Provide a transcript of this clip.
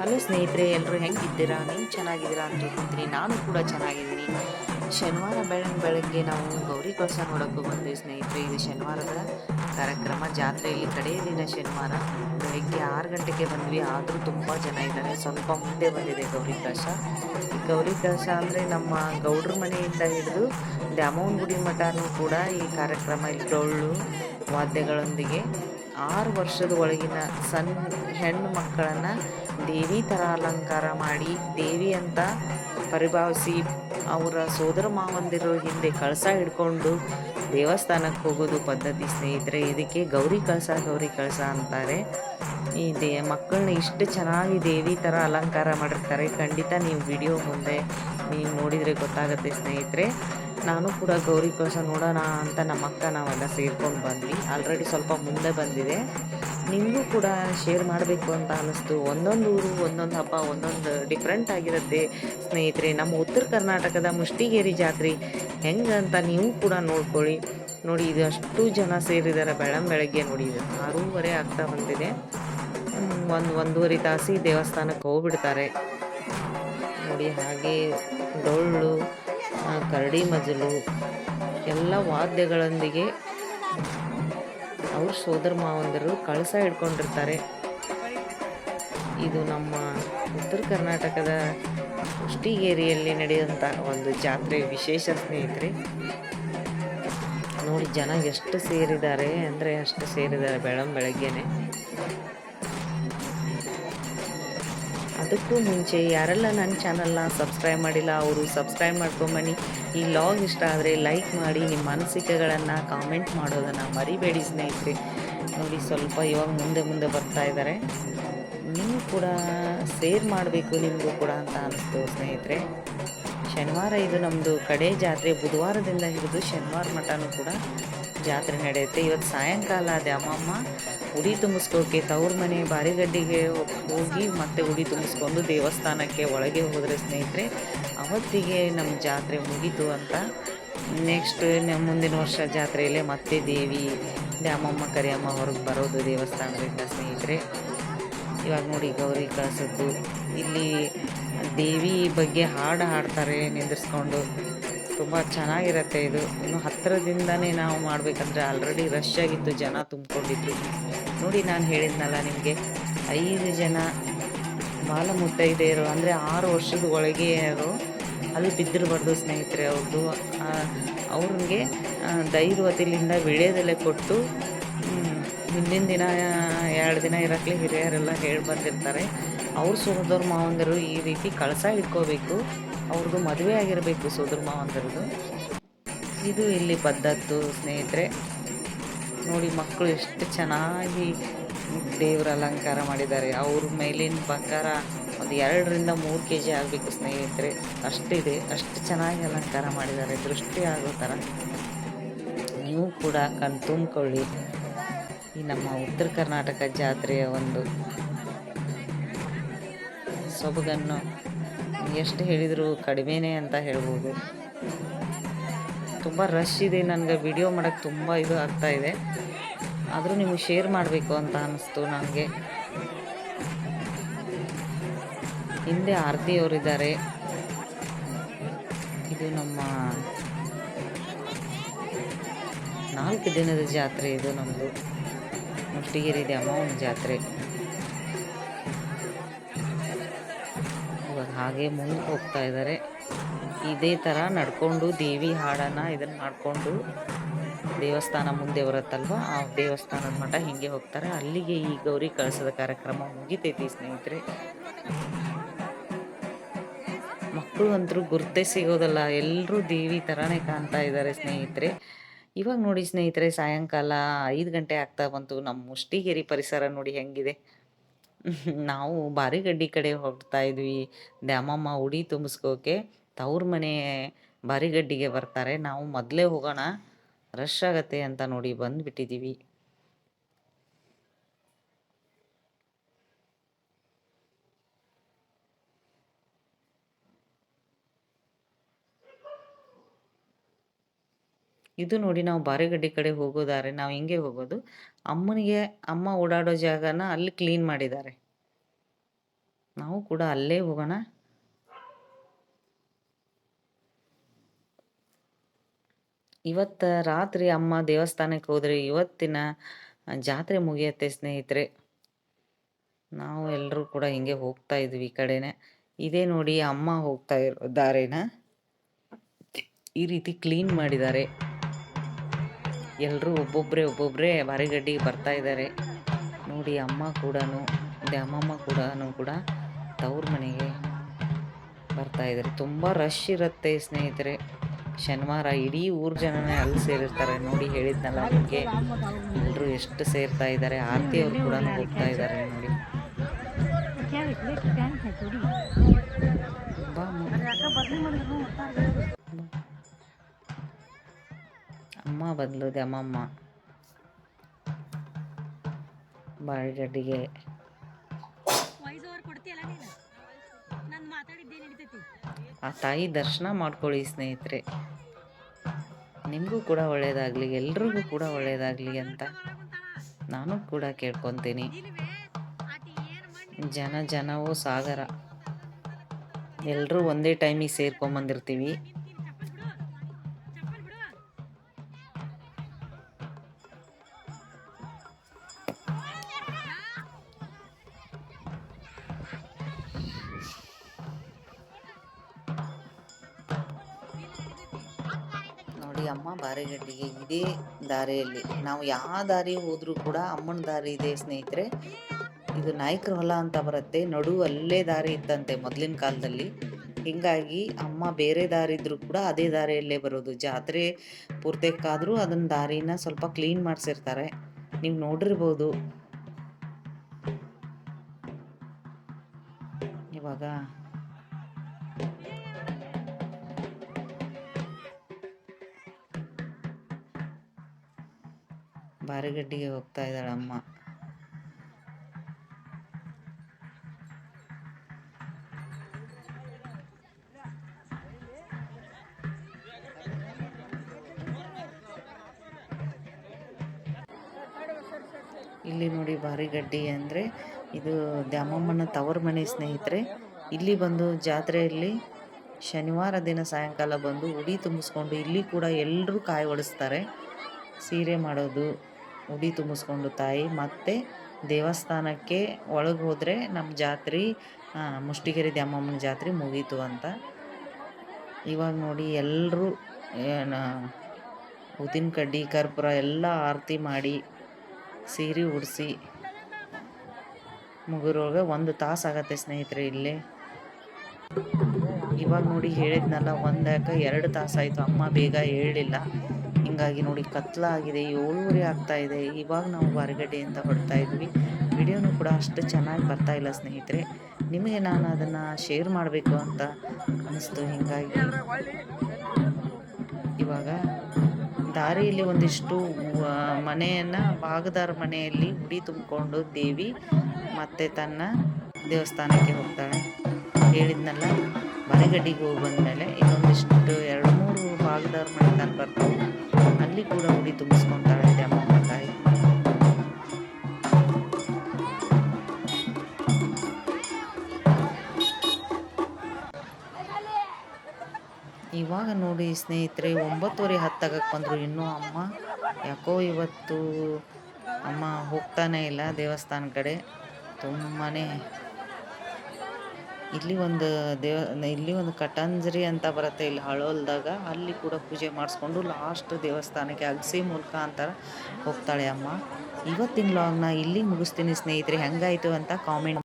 Hello ಸ್ನೇಹಿತರೆ ಎಲ್ಲರೂ ಹೆಂಗಿದ್ದೀರಾ? ನೀವು ಚೆನ್ನಾಗಿದ್ದೀರಾ ಅಂತ ಹೇಳ್ತೀನಿ ನಾನು ಕೂಡ ಚೆನ್ನಾಗಿದ್ದೀನಿ. ಶನಿವಾರ ಬೆಳಗ್ಗೆ ಬೆಳಗ್ಗೆ ನಾವು ಗೌರಿ ಕಳಸ ನೋಡೋಕ್ಕೂ ಬಂದ್ವಿ ಸ್ನೇಹಿತರೆ. ಇದು ಶನಿವಾರದ ಕಾರ್ಯಕ್ರಮ. ಜಾತ್ರೆಯಲ್ಲಿ ಕಡೆಯ ದಿನ ಶನಿವಾರ. ಬೆಳಗ್ಗೆ ಆರು ಗಂಟೆಗೆ ಬಂದ್ವಿ. ಆದರೂ ತುಂಬ ಜನ ಇದ್ದಾರೆ. ಸ್ವಲ್ಪ ಮುಂದೆ ಬಂದಿದೆ ಗೌರಿ ಕಳಶ ಈ ಗೌರಿ ಕಳಶ ಅಂದರೆ ನಮ್ಮ ಗೌಡ್ರ ಮನೆಯಿಂದ ಹಿಡಿದು ದ್ಯಾಮವನ ಗುಡಿ ಮಠನೂ ಕೂಡ ಈ ಕಾರ್ಯಕ್ರಮ. ಇಲ್ಲಿ ಡೊಳ್ಳು, ವಾದ್ಯಗಳೊಂದಿಗೆ ಆರು ವರ್ಷದ ಒಳಗಿನ ಸಣ್ಣ ಹೆಣ್ಣು ಮಕ್ಕಳನ್ನು ದೇವಿ ಥರ ಅಲಂಕಾರ ಮಾಡಿ, ದೇವಿ ಅಂತ ಪರಿಭಾವಿಸಿ ಅವರ ಸೋದರ ಮಾವಂದಿರು ಹಿಂದೆ ಕಳಸ ಹಿಡ್ಕೊಂಡು ದೇವಸ್ಥಾನಕ್ಕೆ ಹೋಗೋದು ಪದ್ಧತಿ ಸ್ನೇಹಿತರೆ. ಇದಕ್ಕೆ ಗೌರಿ ಕಳಸ ಗೌರಿ ಕಳಸ ಅಂತಾರೆ. ಈ ದೇ, ಮಕ್ಕಳನ್ನ ಇಷ್ಟು ಚೆನ್ನಾಗಿ ದೇವಿ ಥರ ಅಲಂಕಾರ ಮಾಡಿರ್ತಾರೆ. ಖಂಡಿತ ನೀವು ವಿಡಿಯೋ ಮುಂದೆ, ನೀವು ನೋಡಿದರೆ ಗೊತ್ತಾಗುತ್ತೆ ಸ್ನೇಹಿತರೆ. ನಾನು ಕೂಡ ಗೌರಿ ಕಳಸ ನೋಡೋಣ ಅಂತ ನಮ್ಮ ಅಕ್ಕ ನಾವೆಲ್ಲ ಸೇರ್ಕೊಂಡು ಬಂದ್ವಿ. ಆಲ್ರೆಡಿ ಸ್ವಲ್ಪ ಮುಂದೆ ಬಂದಿದೆ. ನಿಮಗೂ ಕೂಡ ಶೇರ್ ಮಾಡಬೇಕು ಅಂತ ಅನ್ನಿಸ್ತು ಒಂದೊಂದು ಊರು, ಒಂದೊಂದು ಹಬ್ಬ, ಒಂದೊಂದು ಡಿಫ್ರೆಂಟ್ ಆಗಿರುತ್ತೆ. ಸ್ನೇಹಿತರೆ, ನಮ್ಮ ಉತ್ತರ ಕರ್ನಾಟಕದ ಮುಷ್ಟಿಗೇರಿ ಜಾತ್ರೆ ಹೆಂಗೆ ಅಂತ ನೀವು ಕೂಡ ನೋಡ್ಕೊಳ್ಳಿ. ನೋಡಿ ಇದು ಅಷ್ಟು ಜನ ಸೇರಿದ್ದಾರೆ ಬೆಳಂ ಬೆಳಗ್ಗೆ. ನೋಡಿ, ಇದು ಆರೂವರೆ ಆಗ್ತಾ ಬಂದಿದೆ. ಒಂದು, ಒಂದೂವರೆ ತಾಸಿ ದೇವಸ್ಥಾನಕ್ಕೆ ಹೋಗ್ಬಿಡ್ತಾರೆ. ನೋಡಿ, ಹಾಗೆ ಡೊಳ್ಳು ಕರಡಿ ಮಜಲು, ಎಲ್ಲ ವಾದ್ಯಗಳೊಂದಿಗೆ ಅವ್ರ ಸೋದರ ಮಾವಂದರು ಕಳಸ ಇಟ್ಕೊಂಡಿರ್ತಾರೆ ಇದು ನಮ್ಮ ಉತ್ತರ ಕರ್ನಾಟಕದ ಕುಷ್ಟಿಗೇರಿಯಲ್ಲಿ ನಡೆಯುವಂಥ ಒಂದು ಜಾತ್ರೆ. ವಿಶೇಷ ಸ್ನೇಹಿತರೆ, ನೋಡಿ ಜನ ಎಷ್ಟು ಸೇರಿದ್ದಾರೆ ಅಂದರೆ ಅಷ್ಟು ಸೇರಿದ್ದಾರೆ ಬೆಳಂ ಬೆಳಗ್ಗೆನೆ. ಅದಕ್ಕೂ ಮುಂಚೆ ಯಾರೆಲ್ಲ ನನ್ನ ಚಾನಲ್ನ ಸಬ್ಸ್ಕ್ರೈಬ್ ಮಾಡಿಲ್ಲ, ಅವರು ಸಬ್ಸ್ಕ್ರೈಬ್ ಮಾಡ್ಕೊಂಬನ್ನಿ. ಈ ಲಾಗ್ ಇಷ್ಟ ಆದರೆ ಲೈಕ್ ಮಾಡಿ, ನಿಮ್ಮ ಅನಿಸಿಕೆಗಳನ್ನು ಕಾಮೆಂಟ್ ಮಾಡೋದನ್ನು ಮರಿಬೇಡಿ ಸ್ನೇಹಿತರೆ. ನೋಡಿ, ಸ್ವಲ್ಪ ಇವಾಗ ಮುಂದೆ ಮುಂದೆ ಬರ್ತಾ ಇದ್ದಾರೆ. ನೀವು ಕೂಡ ಸೇರ್ ಮಾಡಬೇಕು, ನಿಮಗೂ ಕೂಡ ಅಂತ ಅನಿಸ್ತು ಸ್ನೇಹಿತರೆ. ಶನಿವಾರ ಇದು ನಮ್ಮದು ಕಡೆ ಜಾತ್ರೆ. ಬುಧವಾರದಿಂದ ಹಿಡಿದು ಶನಿವಾರ ಮಠನೂ ಕೂಡ ಜಾತ್ರೆ ನಡೆಯುತ್ತೆ. ಇವತ್ತು ಸಾಯಂಕಾಲ ಅದೇ ಅಮ್ಮಮ್ಮ ಉಡಿ ತುಂಬಿಸ್ಕೋಕೆ ತವ್ರ ಮನೆ ಬಾರಿಗಡ್ಡಿಗೆ ಹೋಗಿ ಮತ್ತೆ ಉಡಿ ತುಂಬಿಸ್ಕೊಂಡು ದೇವಸ್ಥಾನಕ್ಕೆ ಒಳಗೆ ಹೋದರೆ ಸ್ನೇಹಿತರೆ, ಅವತ್ತಿಗೆ ನಮ್ಮ ಜಾತ್ರೆ ಮುಗೀತು ಅಂತ. ನೆಕ್ಸ್ಟ್ ಮುಂದಿನ ವರ್ಷ ಜಾತ್ರೆಯಲ್ಲೇ ಮತ್ತೆ ದೇವಿ ದ್ಯಾಮಮ್ಮ ಕರಿಯಮ್ಮ ಹೊರಗೆ ಬರೋದು ದೇವಸ್ಥಾನದಿಂದ ಸ್ನೇಹಿತರೆ. ಇವಾಗ ನೋಡಿ ಗೌರಿ ಕಳಿಸೋದು. ಇಲ್ಲಿ ದೇವಿ ಬಗ್ಗೆ ಹಾಡು ಹಾಡ್ತಾರೆ, ನಿಂದಿರ್ಸ್ಕೊಂಡು. ತುಂಬ ಚೆನ್ನಾಗಿರತ್ತೆ ಇದು. ಇನ್ನು ಹತ್ತಿರದಿಂದನೇ ನಾವು ಮಾಡಬೇಕಂದ್ರೆ ಆಲ್ರೆಡಿ ರಶ್ ಆಗಿತ್ತು, ಜನ ತುಂಬಿಕೊಂಡಿದ್ರು. ನೋಡಿ ನಾನು ಹೇಳಿದ್ನಲ್ಲ ನಿಮಗೆ, ಐದು ಜನ ಬಾಲ ಮುತ್ತೈದೆಯರು ಅಂದರೆ ಆರು ವರ್ಷದ ಒಳಗೆ ಅವರು ಅಲ್ಲಿ ಬಿದ್ದಿರಬಾರ್ದು ಸ್ನೇಹಿತರೆ ಅವ್ರದ್ದು ಅವ್ರಿಗೆ ಧೈರ್ಯವತಿಲಿಂದ ವಿಳ್ಯದೆಲೆ ಕೊಟ್ಟು ಹಿಂದಿನ ದಿನ, ಎರಡು ದಿನ ಇರಕ್ಕೆ ಹಿರಿಯರೆಲ್ಲ ಹೇಳಿ ಬಂದಿರ್ತಾರೆ ಅವ್ರ ಸೋದರ ಮಾವಂದಿರು ಈ ರೀತಿ ಕಳಸ ಇಟ್ಕೋಬೇಕು ಅವ್ರದ್ದು ಮದುವೆ ಆಗಿರಬೇಕು ಸೋದರ ಮಾವಂದರದು ಇದು ಇಲ್ಲಿ ಪದ್ಧತ್ತು ಸ್ನೇಹಿತರೆ. ನೋಡಿ ಮಕ್ಕಳು ಎಷ್ಟು ಚೆನ್ನಾಗಿ ದೇವರ ಅಲಂಕಾರ ಮಾಡಿದ್ದಾರೆ. ಅವ್ರ ಮೇಲಿನ ಬಂಗಾರ ಒಂದು ಎರಡರಿಂದ ಮೂರು ಕೆ ಜಿ ಆಗಬೇಕು ಸ್ನೇಹಿತರೆ. ಅಷ್ಟಿದೆ. ಅಷ್ಟು ಚೆನ್ನಾಗಿ ಅಲಂಕಾರ ಮಾಡಿದ್ದಾರೆ. ದೃಷ್ಟಿ ಆಗೋ ಥರ. ನೀವು ಕೂಡ ಕಣ್ ತುಂಬಿಕೊಳ್ಳಿ. ಈ ನಮ್ಮ ಉತ್ತರ ಕರ್ನಾಟಕ ಜಾತ್ರೆಯ ಒಂದು ಸೊಬಗನ್ನು ಎಷ್ಟು ಹೇಳಿದರೂ ಕಡಿಮೆನೇ ಅಂತ ಹೇಳ್ಬೋದು. ತುಂಬ ರಶ್ ಇದೆ. ನನಗೆ ವಿಡಿಯೋ ಮಾಡೋಕ್ಕೆ ತುಂಬ ಇದು ಆಗ್ತಾ ಇದೆ. ಆದರೂ ನಿಮಗೆ ಶೇರ್ ಮಾಡಬೇಕು ಅಂತ ಅನ್ನಿಸ್ತು ನನಗೆ. ಹಿಂದೆ ಆರತಿಯವರಿದ್ದಾರೆ ಇದು ನಮ್ಮ ನಾಲ್ಕು ದಿನದ ಜಾತ್ರೆ ಇದು ನಮ್ಮದು ಮುಟ್ಟಿಗೆರಿದೆ ಅಮ್ಮ ಜಾತ್ರೆ. ಹಾಗೆ ಮುಂದೆ ಹೋಗ್ತಾ ಇದ್ದಾರೆ ಇದೇ ಥರ ನಡ್ಕೊಂಡು ದೇವಿ ಹಾಡನ್ನು ಇದನ್ನು ಮಾಡಿಕೊಂಡು ದೇವಸ್ಥಾನ ಮುಂದೆ ಬರುತ್ತಲ್ವ? ಆ ದೇವಸ್ಥಾನದ ಮಠ ಹಿಂಗೆ ಹೋಗ್ತಾರೆ. ಅಲ್ಲಿಗೆ ಈ ಗೌರಿ ಕಳಸದ ಕಾರ್ಯಕ್ರಮ ಮುಗಿತೈತಿ ಸ್ನೇಹಿತರೆ. ಮಕ್ಕಳು ಅಂತರೂ ಗುರ್ತೇ ಸಿಗೋದಲ್ಲ ಎಲ್ಲರೂ ದೇವಿ ಥರನೇ ಕಾಣ್ತಾ ಇದ್ದಾರೆ ಸ್ನೇಹಿತರೆ. ಇವಾಗ ನೋಡಿ ಸ್ನೇಹಿತರೆ, ಸಾಯಂಕಾಲ ಐದು ಗಂಟೆ ಆಗ್ತಾ ಬಂತು. ನಮ್ಮ ಮುಷ್ಟಿಗೇರಿ ಪರಿಸರ ನೋಡಿ ಹೆಂಗಿದೆ. ನಾವು ಬಾರಿಗಡ್ಡಿ ಕಡೆ ಹೋಗ್ತಾ ಇದ್ವಿ. ದ್ಯಾಮಮ್ಮ ಉಡಿ ತುಂಬಿಸ್ಕೋಕೆ ತವ್ರ ಮನೆ ಬಾರಿಗಡ್ಡಿಗೆ ಬರ್ತಾರೆ. ನಾವು ಮೊದಲೇ ಹೋಗೋಣ ರಶ್ ಆಗತ್ತೆ ಅಂತ ನೋಡಿ ಬಂದುಬಿಟ್ಟಿದ್ದೀವಿ ಇದು ನೋಡಿ ನಾವು ಬಾರಿಗಡ್ಡಿ ಕಡೆ ಹೋಗೋದಾರೆ ನಾವು ಹಿಂಗೆ ಹೋಗೋದು. ಅಮ್ಮನಿಗೆ ಅಮ್ಮ ಓಡಾಡೋ ಜಾಗನ ಅಲ್ಲಿ ಕ್ಲೀನ್ ಮಾಡಿದ್ದಾರೆ. ನಾವು ಕೂಡ ಅಲ್ಲೇ ಹೋಗೋಣ. ಇವತ್ತ ರಾತ್ರಿ ಅಮ್ಮ ದೇವಸ್ಥಾನಕ್ಕೆ ಹೋದ್ರೆ ಇವತ್ತಿನ ಜಾತ್ರೆ ಮುಗಿಯತ್ತೆ ಸ್ನೇಹಿತರೆ. ನಾವು ಎಲ್ಲರೂ ಕೂಡ ಹಿಂಗೆ ಹೋಗ್ತಾ ಇದ್ವಿ ಈ ಕಡೆನೆ. ಇದೇ ನೋಡಿ ಅಮ್ಮ ಹೋಗ್ತಾ ಇರೋ ದಾರೇನ ಈ ರೀತಿ ಕ್ಲೀನ್ ಮಾಡಿದ್ದಾರೆ. ಎಲ್ಲರೂ ಒಬ್ಬೊಬ್ಬರೇ ಒಬ್ಬೊಬ್ಬರೇ ಬಾರಿಗಡ್ಡಿಗೆ ಬರ್ತಾ ಇದ್ದಾರೆ. ನೋಡಿ ಅಮ್ಮ ಕೂಡ ಅಮ್ಮಮ್ಮ ಕೂಡ ಕೂಡ ತವ್ರ ಮನೆಗೆ ಬರ್ತಾ ಇದ್ದಾರೆ. ತುಂಬ ರಶ್ ಇರುತ್ತೆ ಸ್ನೇಹಿತರೆ. ಶನಿವಾರ ಇಡೀ ಊರು ಜನನೇ ಅಲ್ಲಿ ಸೇರಿರ್ತಾರೆ. ನೋಡಿ ಹೇಳಿದ್ನಲ್ಲ ನಿಮಗೆ. ಎಲ್ಲರೂ ಎಷ್ಟು ಸೇರ್ತಾ ಇದ್ದಾರೆ. ಆರತಿ ಅವರು ಕೂಡ ಹೋಗ್ತಾ ಇದ್ದಾರೆ ನೋಡಿ. ಬಾ ಅಮ್ಮ ಬದಲು ಅಮ್ಮಮ್ಮ. ಬಾಳಿಗಡ್ಡಿಗೆ ಆ ತಾಯಿ ದರ್ಶನ ಮಾಡ್ಕೊಳ್ಳಿ ಸ್ನೇಹಿತರೆ. ನಿಮಗೂ ಕೂಡ ಒಳ್ಳೆಯದಾಗಲಿ ಎಲ್ರಿಗೂ ಕೂಡ ಒಳ್ಳೆಯದಾಗಲಿ ಅಂತ ನಾನು ಕೂಡ ಕೇಳ್ಕೊತೀನಿ. ಜನ ಜನವೂ ಸಾಗರ. ಎಲ್ಲರೂ ಒಂದೇ ಟೈಮಿಗೆ ಸೇರ್ಕೊಂಬಂದಿರ್ತೀವಿ. ನೋಡಿ ಅಮ್ಮ ಬಾರೆಗಡ್ಡಿಗೆ ಇದೇ ದಾರಿಯಲ್ಲಿ. ನಾವು ಯಾವ ದಾರಿ ಹೋದರೂ ಕೂಡ ಅಮ್ಮನ ದಾರಿ ಇದೆ ಸ್ನೇಹಿತರೆ. ಇದು ನಾಯಕರ ಹೊಲ ಅಂತ ಬರುತ್ತೆ. ನಡು ಅಲ್ಲೇ ದಾರಿ ಇತ್ತಂತೆ ಮೊದಲಿನ ಕಾಲದಲ್ಲಿ. ಹೀಗಾಗಿ ಅಮ್ಮ ಬೇರೆ ದಾರಿ ಇದ್ದರೂ ಕೂಡ ಅದೇ ದಾರಿಯಲ್ಲೇ ಬರೋದು. ಜಾತ್ರೆ ಪೂರ್ತಿಕ್ಕಾದರೂ ಅದನ್ನ ದಾರಿನ ಸ್ವಲ್ಪ ಕ್ಲೀನ್ ಮಾಡಿಸಿರ್ತಾರೆ. ನೀವು ನೋಡಿರ್ಬೋದು. ಇವಾಗ ಬಾರಿಗಡ್ಡಿಗೆ ಹೋಗ್ತಾ ಇದ್ದಾಳೆ ಅಮ್ಮ. ಇಲ್ಲಿ ನೋಡಿ ಬಾರಿಗಡ್ಡಿ ಅಂದರೆ ಇದು ದ್ಯಾಮಮ್ಮನ ತವರ ಮನೆ ಸ್ನೇಹಿತರೆ. ಇಲ್ಲಿ ಬಂದು ಜಾತ್ರೆಯಲ್ಲಿ ಶನಿವಾರ ದಿನ ಸಾಯಂಕಾಲ ಬಂದು ಉಡಿ ತುಂಬಿಸ್ಕೊಂಡು ಇಲ್ಲಿ ಕೂಡ ಎಲ್ಲರೂ ಕಾಯಿ ಒಡಿಸ್ತಾರೆ. ಸೀರೆ ಮಾಡೋದು ಉಡಿ ತುಂಬಿಸ್ಕೊಂಡು ತಾಯಿ, ಮತ್ತು ದೇವಸ್ಥಾನಕ್ಕೆ ಒಳಗೆ ಹೋದರೆ ನಮ್ಮ ಜಾತ್ರೆ ಮುಷ್ಟಿಗೆರೆ ದ್ಯಾಮಮ್ಮನ ಜಾತ್ರೆ ಮುಗೀತು ಅಂತ. ಇವಾಗ ನೋಡಿ ಎಲ್ಲರೂ ಊದಿನ ಕಡ್ಡಿ, ಕರ್ಪೂರ ಎಲ್ಲ ಆರತಿ ಮಾಡಿ ಸೀರೆ ಉಡಿಸಿ ಮುಗಿರೋವಾಗ ಒಂದು ತಾಸು ಆಗತ್ತೆ ಸ್ನೇಹಿತರೆ ಇಲ್ಲಿ. ಇವಾಗ ನೋಡಿ ಹೇಳಿದ್ನಲ್ಲ ಒಂದಕ್ಕೆ ಎರಡು ತಾಸಾಯಿತು ಅಮ್ಮ ಬೇಗ ಹೇಳಲಿಲ್ಲ ಹಿಂಗಾಗಿ ನೋಡಿ ಕತ್ಲಾಗಿದೆ, ಏಳುವರೆ ಆಗ್ತಾ ಇದೆ. ಇವಾಗ ನಾವು ಹೊರಗಡೆಯಿಂದ ಹೊಡ್ತಾ ಇದ್ವಿ. ವಿಡಿಯೋನು ಕೂಡ ಅಷ್ಟು ಚೆನ್ನಾಗಿ ಬರ್ತಾ ಇಲ್ಲ ಸ್ನೇಹಿತರೆ. ನಿಮಗೆ ನಾನು ಅದನ್ನು ಶೇರ್ ಮಾಡಬೇಕು ಅಂತ ಅನಿಸ್ತು ಹೀಗಾಗಿ ಇವಾಗ ದಾರಿಯಲ್ಲಿ ಒಂದಿಷ್ಟು ಮನೆಯನ್ನು ಭಾಗದಾರ ಮನೆಯಲ್ಲಿ ಉಡಿ ತುಂಬಿಕೊಂಡು ದೇವಿ ಮತ್ತೆ ತನ್ನ ದೇವಸ್ಥಾನಕ್ಕೆ ಹೋಗ್ತಾಳೆ. ಹೇಳಿದ್ನಲ್ಲ ಮನೆಗಡ್ಡಿಗೆ ಹೋಗಿ ಬಂದಮೇಲೆ ಇನ್ನೊಂದಿಷ್ಟು ಎರಡು ಮೂರು ಭಾಗದಾರ ಮನೆ ತಾನು ಬರ್ತಾವೆ. ಅಲ್ಲಿ ಕೂಡ ಉಡಿ ತುಂಬಿಸ್ಕೊಂತಾಳೆ ಅಮ್ಮಮ್ಮ ಇವಾಗ ನೋಡಿ ಸ್ನೇಹಿತರೆ, ಒಂಬತ್ತುವರೆ ಹತ್ತಾಗಕ್ಕೆ ಬಂದರು. ಇನ್ನೂ ಅಮ್ಮ ಯಾಕೋ ಇವತ್ತು ಅಮ್ಮ ಹೋಗ್ತಾನೆ ಇಲ್ಲ ದೇವಸ್ಥಾನ ಕಡೆ. ತುಂಬಾ ಇಲ್ಲಿ ಒಂದು ದೇವ, ಇಲ್ಲಿ ಒಂದು ಕಟಂಜರಿ ಅಂತ ಬರುತ್ತೆ ಇಲ್ಲಿ ಹಳೋಲ್ದಾಗ. ಅಲ್ಲಿ ಕೂಡ ಪೂಜೆ ಮಾಡಿಸ್ಕೊಂಡು ಲಾಸ್ಟ್ ದೇವಸ್ಥಾನಕ್ಕೆ ಅಗಸಿ ಮೂಲಕ ಅಂತಾರೆ ಹೋಗ್ತಾಳೆ ಅಮ್ಮ. ಇವತ್ತಿನ ಲಾಗ್ನ ಇಲ್ಲಿ ಮುಗಿಸ್ತೀನಿ ಸ್ನೇಹಿತರೆ. ಹೆಂಗಾಯಿತು ಅಂತ ಕಾಮೆಂಟ್